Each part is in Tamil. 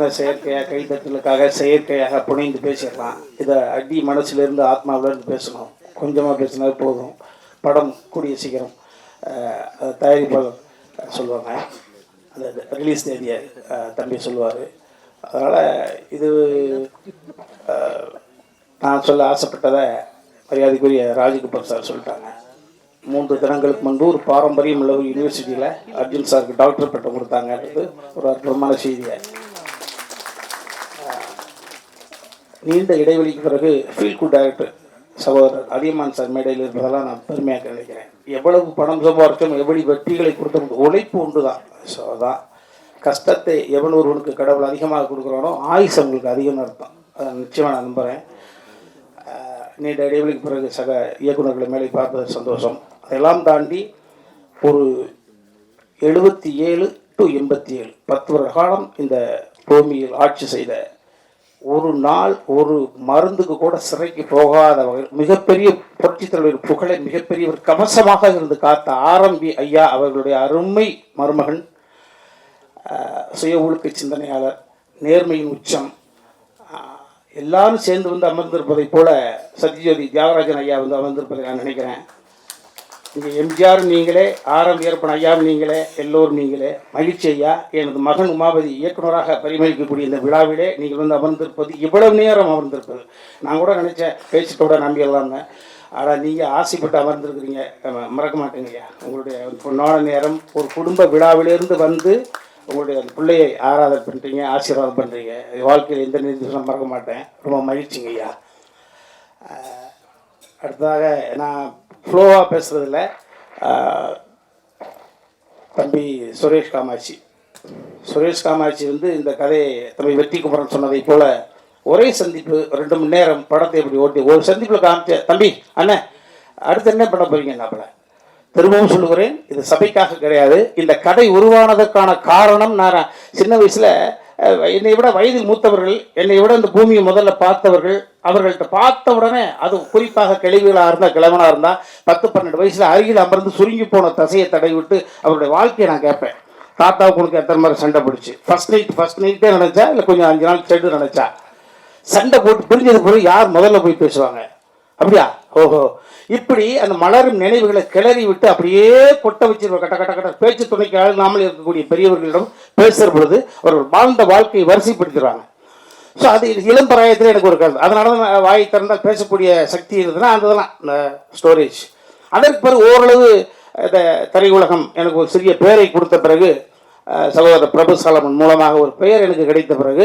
சாதாரண செயற்கையாக கைத்தட்டலுக்காக செயற்கையாக புனைந்து பேசிடலாம். இதை அடி மனசுலேருந்து ஆத்மாவிலேருந்து பேசணும். கொஞ்சமாக பேசினா போதும். படம் கூடிய சீக்கிரம் தயாரிப்பாளர் சொல்லுவாங்க அந்த ரிலீஸ் தேதியை தம்பி சொல்லுவார். அதனால் இது நான் சொல்ல ஆசைப்பட்டதை மரியாதைக்குரிய ராஜகபூர் சார் சொல்லிட்டாங்க. மூன்று தினங்களுக்கு முன்பு ஒரு பாரம்பரியம் உள்ள ஒரு யூனிவர்சிட்டியில் அர்ஜுன் சாருக்கு டாக்டர் பட்டம் கொடுத்தாங்கன்றது ஒரு அற்புதமான செய்தியாக நீண்ட இடைவெளிக்கு பிறகு ஃபீல் குட் டைரக்டர் சகோதரர் அதியமான் சார் மேடையில் இருப்பதெல்லாம் நான் பெருமையாக நினைக்கிறேன். எவ்வளவு பணம் சம்பாதிச்சோம் எவ்வளவு வெற்றிகளை கொடுத்தோம் உழைப்பு உண்டு தான் ஸோ அதான் கஷ்டத்தை எவன் ஒருவனுக்கு கடவுள் அதிகமாக கொடுக்குறானோ ஆயுசு அவங்களுக்கு அதிகம்னு அர்த்தம். அதை நிச்சயமாக நான் நம்புகிறேன் நீண்ட இடைவெளிக்கு பிறகு சக இயக்குநர்களை மேலே பார்ப்பது சந்தோஷம். அதெல்லாம் தாண்டி ஒரு எழுபத்தி ஏழு டு எண்பத்தி ஏழு பத்து வருட காலம் இந்த பூமியில் ஆட்சி செய்த ஒரு நாள் ஒரு மருந்துக்கு கூட சிறைக்கு போகாத வகையில் மிகப்பெரிய புரட்சித் தலைவர் புகழை மிகப்பெரிய ஒரு கவசமாக இருந்து காத்த ஆரம்பி ஐயா அவர்களுடைய அருமை மருமகன் சுய ஒழுக்க சிந்தனையாளர் நேர்மையின் உச்சம். எல்லாரும் சேர்ந்து வந்து அமர்ந்திருப்பதைப் போல சத்யஜோதி தியாகராஜன் ஐயா வந்து அமர்ந்திருப்பதை நான் நினைக்கிறேன். இங்கே எம்ஜிஆர் நீங்களே ஆரம் ஏற்பன் ஐயாவும் நீங்களே எல்லோரும் நீங்களே. மகிழ்ச்சி ஐயா எனது மகன் உமாபதி இயக்குனராக பரிமளிக்கக்கூடிய இந்த விழாவிலே நீங்கள் வந்து அமர்ந்திருப்பது இவ்வளவு நேரம் அமர்ந்திருப்பது. நான் கூட நினச்சேன் பேச்சுட்டோட நம்பிடலாம்னு ஆனால் நீங்கள் ஆசைப்பட்டு அமர்ந்திருக்கிறீங்க. மறக்க மாட்டேங்க ஐயா. உங்களுடைய பொன்னான நேரம் ஒரு குடும்ப விழாவிலிருந்து வந்து உங்களுடைய அந்த பிள்ளையை ஆராதனை பண்ணுறீங்க ஆசீர்வாதம் பண்ணுறீங்க வாழ்க்கையில் எந்த நிதிஷம் மறக்க மாட்டேன். ரொம்ப மகிழ்ச்சிங்க ஐயா. அடுத்ததாக நான் ஃப்ளோவாக பேசுகிறதில்ல தம்பி சுரேஷ் காமாட்சி. சுரேஷ் காமாட்சி வந்து இந்த கதையை தம்பி வெற்றி குமரன் சொன்னதை போல் ஒரே சந்திப்பு ரெண்டு மணி நேரம் படத்தை இப்படி ஓட்டி ஒரு சந்திப்பில் காமிச்ச தம்பி அண்ணன் அடுத்து என்ன பண்ண போறீங்க நாப்பில் திரும்பவும் சொல்லுகிறேன் இது சபைக்காக கிடையாது. இந்த கதை உருவானதற்கான காரணம் நான் சின்ன வயசில் என்னை விட வயதில் மூத்தவர்கள் என்னை விட இந்த பூமியை முதல்ல பார்த்தவர்கள் அவர்கள்ட்ட பார்த்த உடனே அது குறிப்பாக கிழவிகளாக இருந்தால் கிழவனாக இருந்தால் பத்து பன்னெண்டு வயசில் அருகில் அமர்ந்து சுருங்கி போன தசையை தடவி விட்டு அவருடைய வாழ்க்கையை நான் கேட்பேன். தாத்தாவுக்கு உனக்கு எத்தனை மாதிரி சண்டை பிடிச்சி? ஃபர்ஸ்ட் நைட் ஃபர்ஸ்ட் நைட்டே நினச்சா இல்லை கொஞ்சம் அஞ்சு நாள் செட்டு நினச்சா? சண்டை போட்டு பிரிஞ்சது பிறகு யார் முதல்ல போய் பேசுவாங்க? அப்படியா? ஓஹோ. இப்படி அந்த மலரும் நினைவுகளை கிளறி விட்டு அப்படியே கொட்ட வச்சிருவோம் கட்ட கட்ட கட்ட. பேச்சு துணைக்கு அழுகாமல் இருக்கக்கூடிய பெரியவர்களிடம் பேசுகிற பொழுது அவர்கள் வாழ்ந்த வாழ்க்கையை வரிசைப்படுத்திடுவாங்க. ஸோ அது இளம் பிராயத்தில் எனக்கு ஒரு கருத்து. அதனால தான் நான் வாய் திறந்தால் பேசக்கூடிய சக்தி இருந்ததுன்னா அந்த இந்த ஸ்டோரேஜ் அதற்கு பிறகு ஓரளவு இந்த திரையுலகம் எனக்கு ஒரு சிறிய பெயரை கொடுத்த பிறகு அஹ், சகோதரர் பிரபு சாலமன் மூலமாக ஒரு பெயர் எனக்கு கிடைத்த பிறகு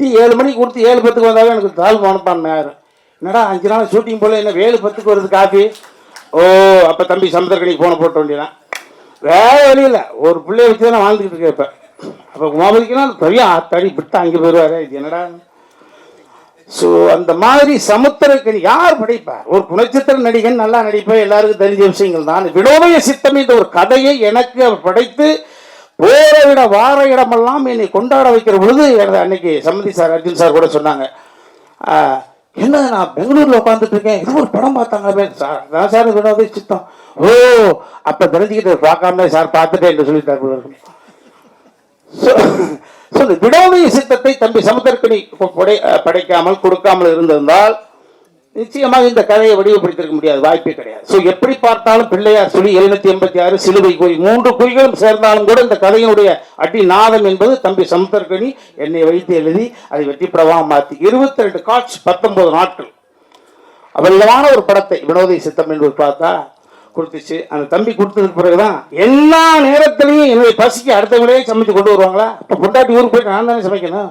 நீ ஏழு மணிக்கு கொடுத்து ஏழு பத்துக்கு வந்தாவே எனக்கு தாழ்வு அனுப்பான் யார் என்னடா அஞ்சு நாள் ஷூட்டிங் போல என்ன ஏழு பத்துக்கு வருது காஃபி? ஓ அப்போ தம்பி சமுத்திரக்கணிக்கு போன போட்ட வேண்டியதான் வேற வழியில் இல்லை. ஒரு பிள்ளைய வச்சு தான் வாழ்ந்துக்கிட்டு இருக்கேன் இப்போ. அப்போ உமாபதிக்குன்னா பெரிய தடி விட்டு அங்கே போயிடுவாரு இது என்னடா? ஸோ அந்த மாதிரி சமுத்திரக்கணி யார் படைப்பார் ஒரு குணச்சித்திர நடிகன் நல்லா நடிப்பேன் எல்லாருக்கும் தெரிஞ்ச விஷயங்கள் தான். வினோதய சித்தம் என்ற ஒரு கதையை எனக்கு அவர் படைத்து போற இட வார இடமெல்லாம் என்னை கொண்டாட வைக்கிற பொழுது எனது அன்னைக்கு சம்மதி சார் அர்ஜுன் சார் கூட சொன்னாங்க. என்ன நான் பெங்களூர்ல உட்காந்துட்டு இருக்கேன்? ஏதோ ஒரு படம் பார்த்தாங்க சார் நான் சார் சொன்னது சித்தம். ஓ அப்ப தெரிஞ்சுக்கிட்டு பார்க்காம சார் பார்த்துட்டேன் என்று சொல்லிட்டார் போல இருக்கு. சித்தத்தை தம்பி சமுத்திரக்கணி படை படைக்காமல் கொடுக்காமல் இருந்திருந்தால் நிச்சயமாக இந்த கதையை வடிவப்படுத்திருக்க முடியாது வாய்ப்பே கிடையாது. ஸோ எப்படி பார்த்தாலும் பிள்ளையார் சொல்லி எழுநூத்தி எண்பத்தி ஆறு சிலுவை குறி மூன்று குறிகளும் சேர்ந்தாலும் கூட இந்த கதையினுடைய அடி நாதம் என்பது தம்பி சமுத்திரக்கணி என்னை வைத்து எழுதி அதை வெற்றிப்படமாக மாற்றி இருபத்தி ரெண்டு காட்ச் பத்தொன்பது நாட்கள். அவல்லமான ஒரு படத்தை வினோதை சித்தம் என்பது பார்த்தா கொடுத்துச்சு. அந்த தம்பி கொடுத்ததுக்கு பிறகுதான் எல்லா நேரத்திலையும் என்னுடைய பசிக்கு அடுத்தவங்களே சமைச்சு கொண்டு வருவாங்களா? இப்போ பொண்டாட்டி ஊருக்கு போய் நான் தானே சமைக்கணும்?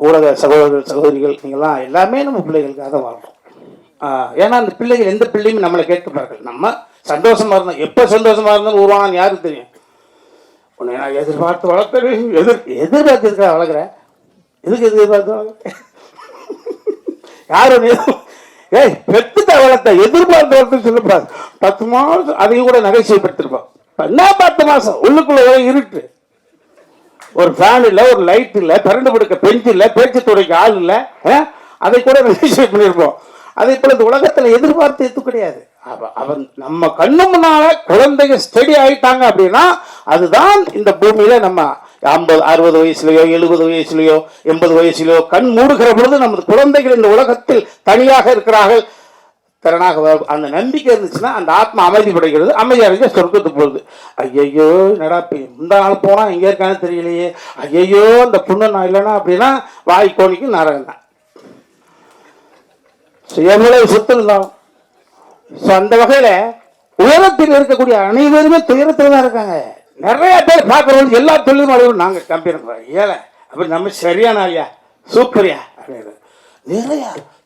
ஊடக சகோதரர்கள் சகோதரிகள் நீங்கள்லாம் எல்லாமே நம்ம பிள்ளைகளுக்காக தான் வாழ்கிறோம் ஏன்னா அந்த பிள்ளைகள் எந்த பிள்ளையும் நம்மளை கேட்கப்பார்கள் நம்ம சந்தோஷமாக இருந்தோம் எப்போ சந்தோஷமாக இருந்தாலும் உருவானான்னு யாருக்கு தெரியும்? உன்னை நான் எதிர்பார்த்து வளர்க்குறேன் எதிர் எதிர்பார்த்துருக்கா வளர்க்குறேன் எதுக்கு எதிர்பார்த்து வளர்க்குறேன் யாரும் ஏய் பெத்துட்ட வளர்த்த எதிர்பார்த்து வளர்த்து சொல்லப்படாது பத்து மாதம் அதையும் கூட நகைச்சுவைப்படுத்திருப்போம் என்ன பத்து மாதம்? உள்ளுக்குள்ளே இருட்டு. ஒரு ஃபேன் இல்லை ஒரு லைட் இல்லை பரண்டு படுக்க பெஞ்ச் இல்லை பேச்சு துறைக்கு ஆள் இல்லை அதை கூட நகைச்சுவை பண்ணியிருப்போம் அதே போல இந்த உலகத்தில் எதிர்பார்த்து எதுவும் கிடையாது. அவன் நம்ம கண்ணு முன்னால குழந்தைங்க ஸ்டடி ஆயிட்டாங்க அப்படின்னா அதுதான் இந்த பூமியில நம்ம ஐம்பது அறுபது வயசுலயோ எழுபது வயசுலயோ எண்பது வயசுலயோ கண் மூடுகிற பொழுது நமது குழந்தைகள் இந்த உலகத்தில் தனியாக இருக்கிறார்கள். திறனாக அந்த நம்பிக்கை இருந்துச்சுன்னா அந்த ஆத்மா அமைதி படைக்கிறது அமைதி அடைஞ்ச சொர்க்கத்துக்கு போகுது. ஐயையோ என்னடா இந்த நாள் போனால் எங்கே இருக்கான்னு தெரியலையே. ஐயையோ அந்த புண்ணு நான் இல்லைன்னா அப்படின்னா வாய் கோணிக்கு நரகம் தான். ஸோ எவ்வளவு சொத்து இருந்தோம் ஸோ அந்த வகையில் உயரத்தில் இருக்கக்கூடிய அனைவருமே துயரத்தில் தான் இருக்காங்க. நிறைய பேர் பார்க்குறவங்க எல்லா தொழிலும் அடைவோம் நாங்கள் கம்பெனி ஏழை அப்படி நம்ம சரியானா ஐயா சூப்பரியா? அப்படின்னு நிறையா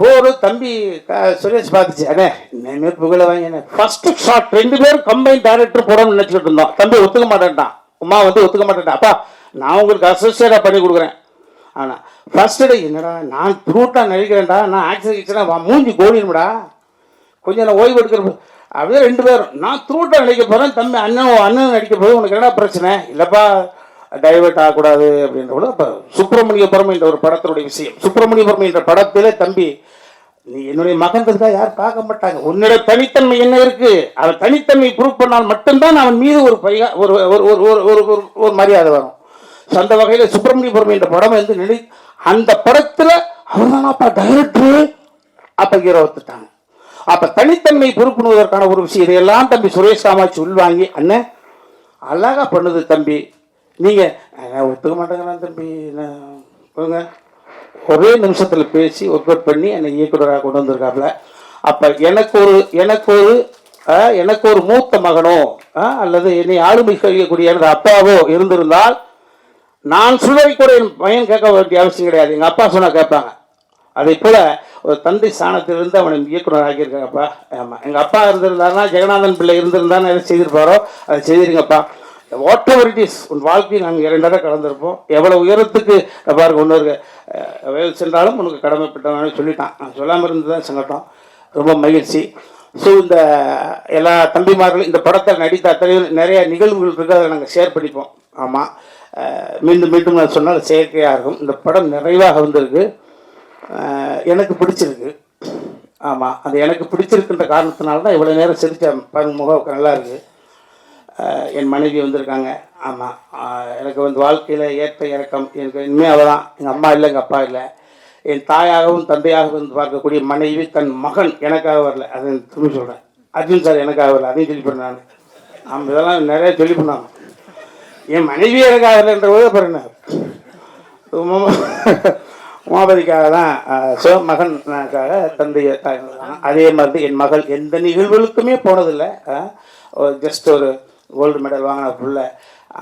போரு தம்பி சுரேஷ் பார்த்துச்சு அண்ணே இனிமேல் புகழ வாங்க ஃபர்ஸ்ட் ஷாட் ரெண்டு பேரும் கம்பைன் டேரக்டர் போடணும்னு நினச்சிட்டு இருந்தோம். தம்பி ஒத்துக்க மாட்டேன்ட்டான். உமா வந்து ஒத்துக்க மாட்டேன்டா அப்பா நான் உங்களுக்கு அசோசியேட்டாக பண்ணி கொடுக்குறேன். ஆனால் ஃபர்ஸ்ட் டே என்னடா நான் த்ரூட்டாக நடிக்கிறேன்டா. நான் ஆக்சன் கிச்சனா மூஞ்சி கோடிடும்டா கொஞ்சம் நான் ஓய்வு எடுக்கிற அப்படியே ரெண்டு பேரும். நான் த்ரூட்டாக நடிக்க போகிறேன் தம்பி அண்ணன் அண்ணன் நடிக்க போது உனக்கு என்ன பிரச்சனை? இல்லைப்பா டைவெர்ட் ஆகக்கூடாது அப்படின்ற போது அப்போ சுப்பிரமணியபுரம் என்ற ஒரு படத்தினுடைய விஷயம். சுப்பிரமணியபுரம் என்ற படத்திலே தம்பி நீ என்னுடைய மகன்றதுக்காக யாரும் பார்க்க மாட்டாங்க. உன்னுடைய தனித்தன்மை என்ன இருக்கு? அவன் தனித்தன்மை ப்ரூவ் பண்ணால் மட்டும்தான் அவன் மீது ஒரு பையா ஒரு ஒரு ஒரு ஒரு ஒரு ஒரு ஒரு மரியாதை வரும். ஸோ அந்த வகையில் சுப்பிரமணியபுரம் என்ற படம் வந்து நினை அந்த படத்தில் அவர் தானப்பா டைரக்டர் அப்போ ஹீரோ ஒத்துட்டாங்க அப்போ தனித்தன்மை பொறுப்புணுவதற்கான ஒரு விஷயம் இதையெல்லாம் தம்பி சுரேஷ் காமாட்சி உள்வாங்கி அண்ணன் அழகா பண்ணுது தம்பி. நீங்கள் ஒத்துக்க மாட்டேங்கிறான் தம்பி. நான் ஒரே நிமிஷத்தில் பேசி ஒர்க் அவுட் பண்ணி என்னை இயக்குனராக கொண்டு வந்திருக்காப்புல. அப்போ எனக்கு ஒரு எனக்கு ஒரு எனக்கு ஒரு மூத்த மகனோ அல்லது என்னை ஆளுமை செய்யக்கூடிய எனது அப்பாவோ இருந்திருந்தால் நான் சொல்வதை கூட என் பையன் கேட்க வேண்டிய அவசியம் கிடையாது. எங்கள் அப்பா சொன்னால் கேட்பாங்க. அதே போல் ஒரு தந்தை ஸ்தானத்திலிருந்து அவனை இயக்குனர் ஆக்கியிருக்காங்கப்பா. ஆமாம் எங்கள் அப்பா இருந்திருந்தாருன்னா ஜெகநாதன் பிள்ளை இருந்திருந்தான்னு எதை செய்திருப்பாரோ அதை செய்திருங்கப்பா. வாட் எவர் இட் இஸ் உன் வாழ்க்கையை நாங்கள் இரண்டாக கலந்துருப்போம். எவ்வளோ உயரத்துக்கு பாருங்க இன்னொரு வேலை சென்றாலும் உனக்கு கடமைப்பட்டவனு சொல்லிட்டான். நான் சொல்லாமல் இருந்து தான் சங்கட்டம் ரொம்ப மகிழ்ச்சி. ஸோ இந்த எல்லா தம்பிமார்களும் இந்த படத்தில் நடித்த அத்தனை நிறைய நிகழ்வுகள் இருக்குது அதை நாங்கள் ஷேர் பண்ணிப்போம். ஆமாம் மீண்டும் மீண்டும் நான் சொன்னால் செயற்கையாக இருக்கும். இந்த படம் நிறைவாக வந்திருக்கு. எனக்கு பிடிச்சிருக்கு. ஆமாம் அது எனக்கு பிடிச்சிருக்குன்ற காரணத்தினால தான் இவ்வளோ நேரம் சிரித்த பாருங்க முகம் நல்லா இருக்குது என் மனைவி வந்திருக்காங்க. ஆமாம் எனக்கு வந்து வாழ்க்கையில் ஏற்ற இறக்கம். எனக்கு இனிமேல் அவள் தான் எங்கள் அம்மா இல்லை எங்கள் அப்பா இல்லை. என் தாயாகவும் தந்தையாகவும் பார்க்கக்கூடிய மனைவி தன் மகன் எனக்காக வரல. அது திரும்பி சொல்கிறேன் அர்ஜுன் சார் எனக்காக வரல. அதையும் சொல்லி நான். ஆமாம் இதெல்லாம் நிறைய சொல்லி பண்ணாங்க. என் மனைவி எனக்காக வரலன்ற போது பாருங்க உமாபதிக்காக தான் அஹ், சிவமகனுக்காக தந்தை தாய் அதே மாதிரி என் மகள் எந்த நிகழ்வுகளுக்குமே போனதில்லை. ஜஸ்ட் ஒரு கோல்டு மெடல் வாங்கின புள்ள.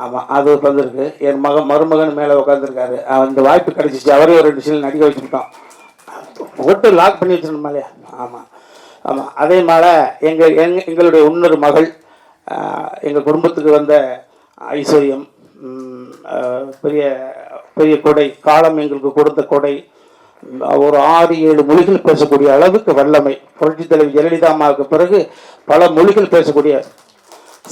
ஆமாம் அது வந்திருக்கு என் மகன் மருமகன் மேலே உட்காந்துருக்காரு அந்த வாய்ப்பு கிடச்சிச்சு. அவரே ஒரு ரெண்டு சீல் நடிக்க வச்சுக்கிட்டோம். ஓட்டு லாக் பண்ணி வச்சிருந்தோமா இல்லையா ஆமாம் ஆமாம் அதே மாதிரி எங்கள் எங் எங்களுடைய இன்னொரு மகள் எங்கள் குடும்பத்துக்கு வந்த ஐஸ்வர்யம் பெரிய பெரிய கொடை காலம் எங்களுக்கு கொடுத்த கொடை ஒரு ஆறு ஏழு மொழிகள் பேசக்கூடிய அளவுக்கு வல்லமை. புரட்சித் தலைவி ஜெயலலிதா அம்மாவுக்கு பிறகு பல மொழிகள் பேசக்கூடிய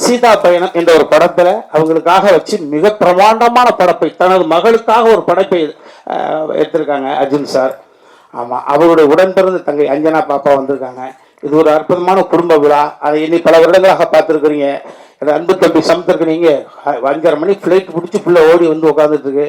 சீதா பயணம் என்ற ஒரு படத்தில் அவங்களுக்காக வச்சு மிக பிரமாண்டமான படைப்பை தனது மகளுக்காக ஒரு படைப்பை எடுத்திருக்காங்க அர்ஜுன் சார். ஆமாம் அவருடைய உடன் பிறந்த தங்கை அஞ்சனா பாப்பா வந்திருக்காங்க. இது ஒரு அற்புதமான குடும்ப விழா. அதை இனி பல வருடங்களாக பார்த்துருக்குறீங்க. அந்த அன்பு தம்பி சமுத்திருக்கு நீங்கள் அஞ்சரை மணி ஃப்ளைட் பிடிச்சி ஃபுல்லாக ஓடி வந்து உட்காந்துட்டு இருக்கு.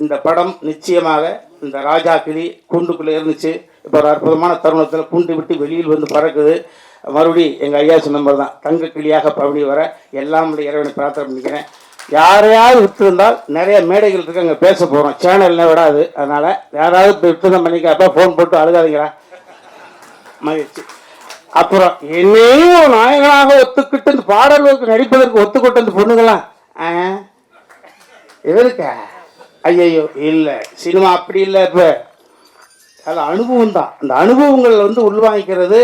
இந்த படம் நிச்சயமாக இந்த ராஜா கிளி கூண்டுக்குள்ளே இருந்துச்சு. இப்போ ஒரு அற்புதமான தருணத்தில் கூண்டு விட்டு வெளியில் வந்து பறக்குது. மறுபடி எங்கள் ஐயா சொன்ன மாதிரி தான் தங்க கிளியாக பவனி வர எல்லாம் இறைவனை பிரார்த்தனை பண்ணிக்கிறேன். யாரையாவது விட்டுருந்தால் நிறைய மேடைகள் இருக்கு அங்கே பேச போகிறோம் சேனல்னே விடாது. அதனால் யாராவது இப்போ விட்டுருந்தா பண்ணிக்க அப்போ ஃபோன் போட்டு அழுகாதீங்களா மகிழ்ச்சி. அப்புறம் என்னையும் நாயகனாக ஒத்துக்கிட்டு இந்த பாடல்களுக்கு நடிப்பதற்கு ஒத்துக்கிட்டு அந்த பொண்ணுங்களாம் இவருக்கா? ஐயையோ இல்லை. சினிமா அப்படி இல்லை இப்போ. அதில் அனுபவம் தான். அந்த அனுபவங்கள் வந்து உள்வாங்கிக்கிறது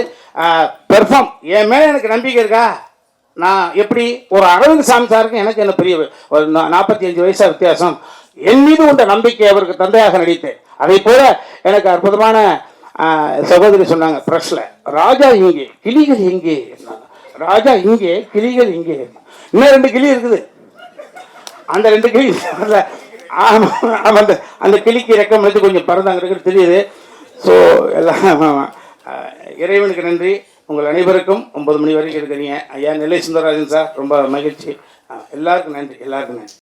பெர்ஃபார்ம் என் மேலே எனக்கு நம்பிக்கை இருக்கா? நான் எப்படி? ஒரு அரவிந்த் சாமி சாருக்கு எனக்கு என்ன பெரிய ஒரு நாற்பத்தி அஞ்சு வயசாக வித்தியாசம். என் மீது உண்ட நம்பிக்கை அவருக்கு தந்தையாக நடித்தேன் அதே போல எனக்கு அற்புதமான சகோதரி சொன்னாங்க ப்ரெஸ்ஸில் ராஜா இங்கே கிளிகள் இங்கே. ராஜா இங்கே கிளிகள் இங்கே. இன்னும் ரெண்டு கிளி இருக்குது. அந்த ரெண்டு கிளி ஆமாம் அந்த அந்த கிளிக்கு ரெக்கம் எடுத்து கொஞ்சம் பறந்தாங்கிறது தெரியுது. ஸோ எல்லாம் இறைவனுக்கு நன்றி. உங்கள் அனைவருக்கும் ஒன்பது மணி வரைக்கும் இருக்கிறீங்க. ஐயா நெல்லை சுந்தரராஜன் சார் ரொம்ப மகிழ்ச்சி. எல்லாருக்கும் நன்றி எல்லாருக்கும் நன்றி.